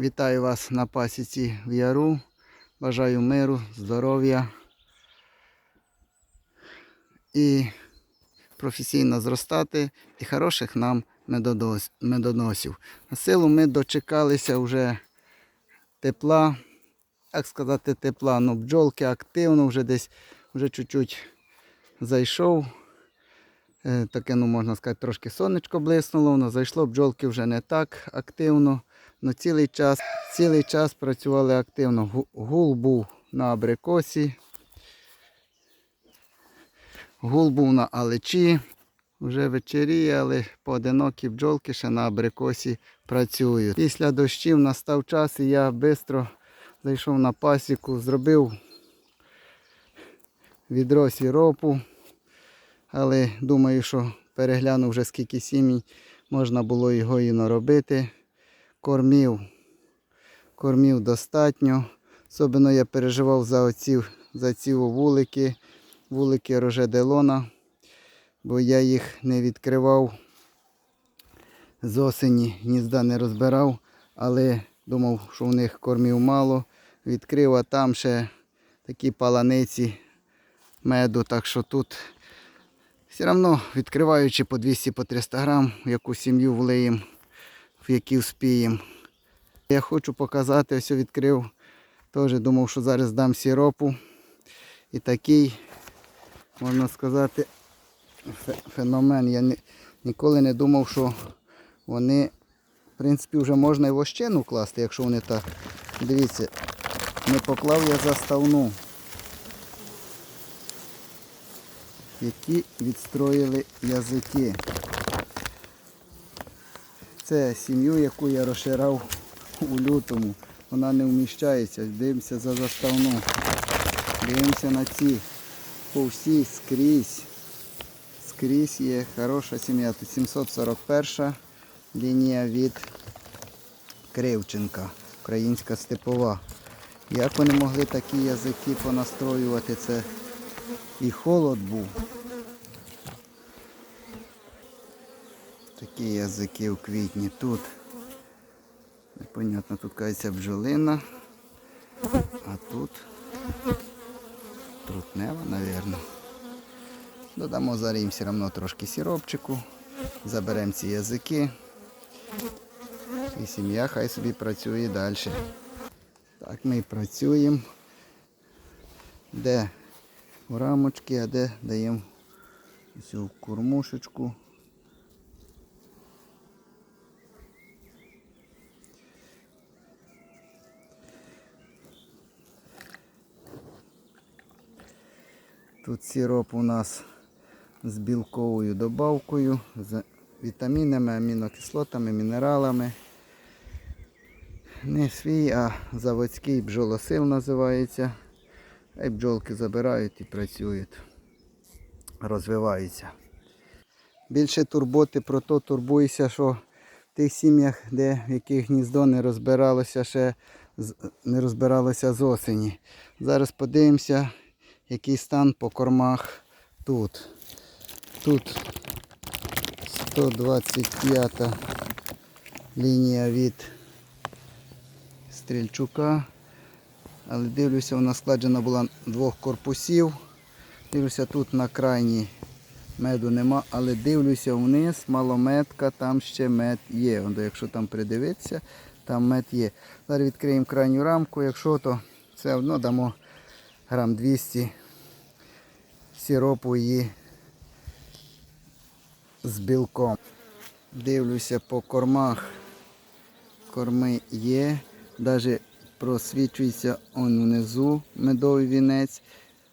Вітаю вас на пасіці в Яру. Бажаю миру, здоров'я і професійно зростати і хороших нам медоносів. На силу ми дочекалися вже тепла, як сказати, тепла. Ну, бджолки активно вже десь вже чуть-чуть зайшов. Е, Таке, ну можна сказати, трошки сонечко блиснуло, воно зайшло, бджолки вже не так активно. Ну, цілий час, цілий час працювали активно. Гул був на абрикосі, гул був на алечі. Вже вечеріє, але поодинокі бджолки ще на абрикосі працюють. Після дощів настав час і я швидко зайшов на пасіку, зробив відро сіропу. Але думаю, що переглянув вже скільки сім'ї можна було його і наробити. Кормів, кормів достатньо. Особливо я переживав за оці, за ці вулики, вулики Рожеделона, бо я їх не відкривав з осені, гнізда не розбирав, але думав, що в них кормів мало. Відкрив, а там ще такі паланиці меду, так що тут все одно відкриваючи по 200 по 300 грам, яку сім'ю влиємо, в які вспіємо. Я хочу показати, ось відкрив. Теж думав, що зараз дам сіропу. І такий, можна сказати, феномен. Я ні- ніколи не думав, що вони, в принципі, вже можна і вощину класти, якщо вони так. Дивіться, не поклав я заставну. які відстроїли язики. Це сім'ю, яку я розширав у лютому. Вона не вміщається. Дивимося за заставну. Дивимося на ці. По всій скрізь. Скрізь є хороша сім'я. Тут 741 лінія від Кривченка. Українська степова. Як вони могли такі язики понастроювати? Це і холод був. Такі язики у квітні тут. Непонятно, тут кажеться бджолина. А тут трутнева, мабуть. Додамо зараз їм все одно трошки сіропчику. Заберемо ці язики. І сім'я хай собі працює далі. Так ми працюємо. Де в рамочки, а де даємо цю кормушечку. Тут сироп у нас з білковою добавкою, з вітамінами, амінокислотами, мінералами. Не свій, а заводський бджолосил називається. А бджолки забирають і працюють, розвиваються. Більше турботи про то турбуюся, що в тих сім'ях, де в яких гніздо не розбиралося ще не розбиралося з осені. Зараз подивимося, який стан по кормах тут. Тут 125 лінія від Стрільчука. Але дивлюся, вона складена була двох корпусів. Дивлюся, тут на крайній меду нема, але дивлюся вниз, малометка, там ще мед є. Якщо там придивитися, там мед є. Зараз відкриємо крайню рамку, якщо то все одно дамо грам 200 сиропу і з білком. Дивлюся по кормах. Корми є. Навіть просвічується он внизу медовий вінець.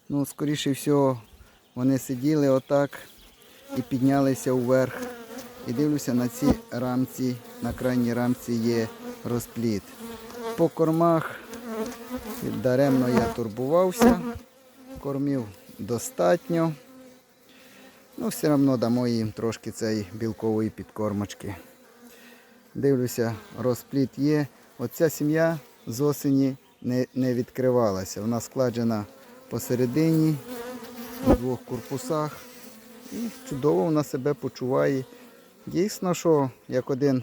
Ну, скоріше всього, вони сиділи отак і піднялися вверх. І дивлюся, на цій рамці, на крайній рамці є розпліт. По кормах даремно я турбувався, кормів достатньо. Ну, все одно дамо їм трошки цієї білкової підкормочки. Дивлюся, розпліт є. Оця сім'я з осені не, не відкривалася. Вона складена посередині, у двох корпусах. І чудово вона себе почуває. Дійсно, що як один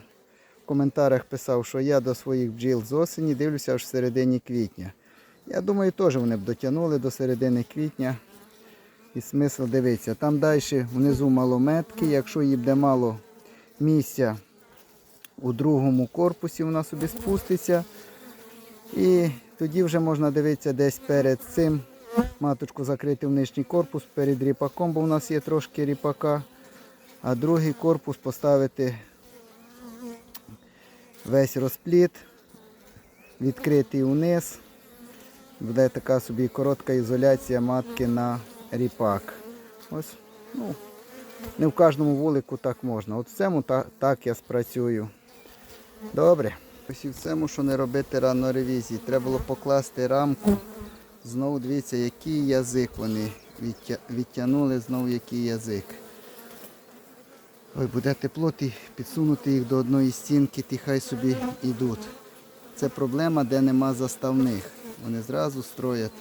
в коментарях писав, що я до своїх бджіл з осені дивлюся аж в середині квітня. Я думаю, теж вони б дотягнули до середини квітня. І смисл дивитися. Там далі внизу малометки, якщо їй буде мало місця у другому корпусі, вона собі спуститься. І тоді вже можна дивитися десь перед цим. Маточку закрити в нижній корпус перед ріпаком, бо в нас є трошки ріпака. А другий корпус поставити весь розпліт, відкритий униз. Буде така собі коротка ізоляція матки на ріпак. Ось, ну, не в кожному вулику так можна. От в цьому так, так я спрацюю. Добре. Ось і в цьому, що не робити рано ревізії. Треба було покласти рамку. Знову дивіться, який язик вони відтя... відтягнули, знову який язик. Ой, буде тепло, ти підсунути їх до одної стінки, ті хай собі йдуть. Це проблема, де нема заставних. Вони зразу строять.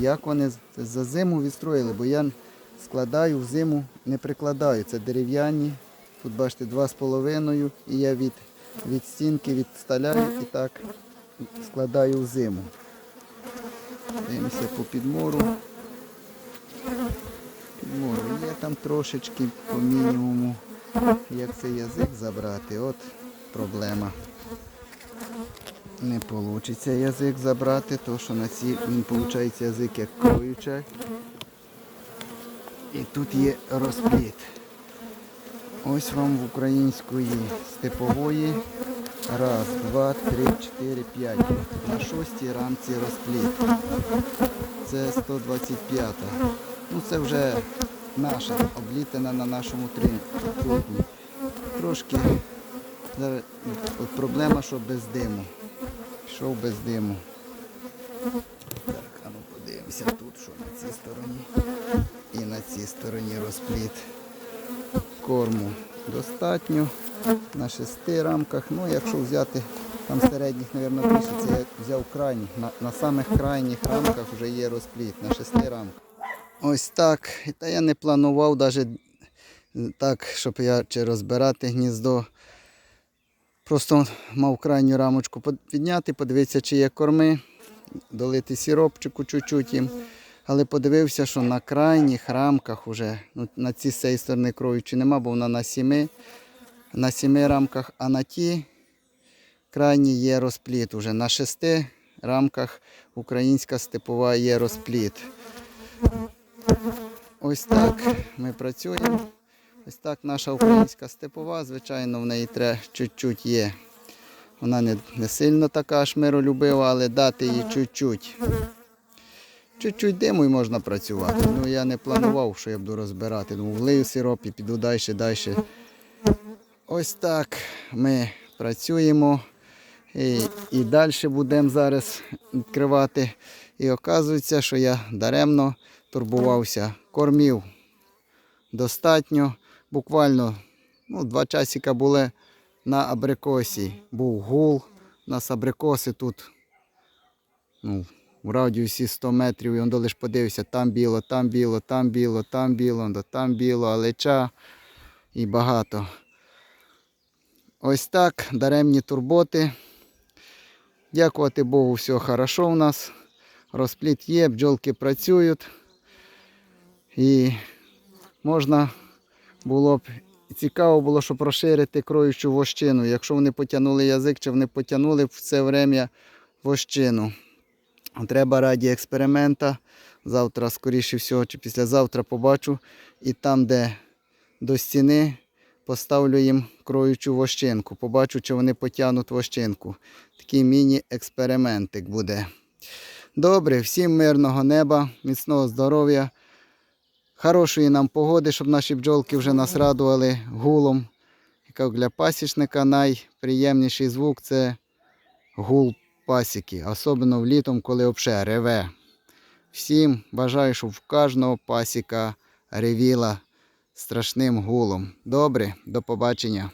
Як вони за зиму відстроїли, бо я складаю в зиму, не прикладаю. Це дерев'яні. Тут бачите, два з половиною. І я від, від стінки відсталяю і так складаю в зиму. Дивимося по підмору. Підмору є там трошечки по мінімуму. Як цей язик забрати, от проблема. Не вийде язик забрати, то що на ці він виходить язик як кроюча. І тут є розпліт. Ось вам в української степової. Раз, два, три, чотири, п'ять. На шостій рамці розпліт. Це 125. Ну це вже наша, облітана на нашому трутні. Трошки зараз проблема, що без диму. Пішов без диму. Так, а ну подивимося тут, що на цій стороні. І на цій стороні розпліт корму достатньо. На шести рамках. Ну, якщо взяти там середніх, мабуть, більше, я взяв крайніх. На, на самих крайніх рамках вже є розпліт, на шести рамках. Ось так. Та я не планував навіть так, щоб я чи розбирати гніздо. Просто мав крайню рамочку підняти, подивитися, чи є корми, долити сіропчику чуть-чуть їм. Але подивився, що на крайніх рамках вже, ну, на цій з цієї сторони кроючі нема, бо вона на сіми, на сіми рамках, а на ті крайні є розпліт. Уже на шести рамках українська степова є розпліт. Ось так ми працюємо. Ось так наша українська степова, звичайно, в неї треба чуть-чуть є. Вона не, не сильно така аж миролюбива, але дати їй чуть-чуть. Чуть-чуть диму і можна працювати. Ну я не планував, що я буду розбирати. Ну, влию сироп і піду далі, далі. Ось так ми працюємо. І, і далі будемо зараз відкривати. І оказується, що я даремно турбувався. Кормів достатньо. Буквально ну, два часика були на абрикосі. Був гул. У нас абрикоси тут ну, в радіусі 100 метрів. І он лише подивився, там біло, там біло, там біло, там біло, там біло, алеча і багато. Ось так, даремні турботи. Дякувати Богу, все хорошо у нас. Розпліт є, бджолки працюють. І можна було б цікаво було, щоб розширити кроючу вощину. Якщо вони потягнули язик, чи вони потягнули в це время вощину. Треба раді експеримента. Завтра, скоріше всього, чи післязавтра побачу. І там, де до стіни, поставлю їм кроючу вощинку. Побачу, чи вони потягнуть вощинку. Такий міні-експериментик буде. Добре, всім мирного неба, міцного здоров'я, хорошої нам погоди, щоб наші бджолки вже нас радували гулом. Як для пасічника найприємніший звук це гул пасіки, особливо влітом, коли взагалі реве. Всім бажаю, щоб в кожного пасіка ревіла страшним гулом. Добре, до побачення.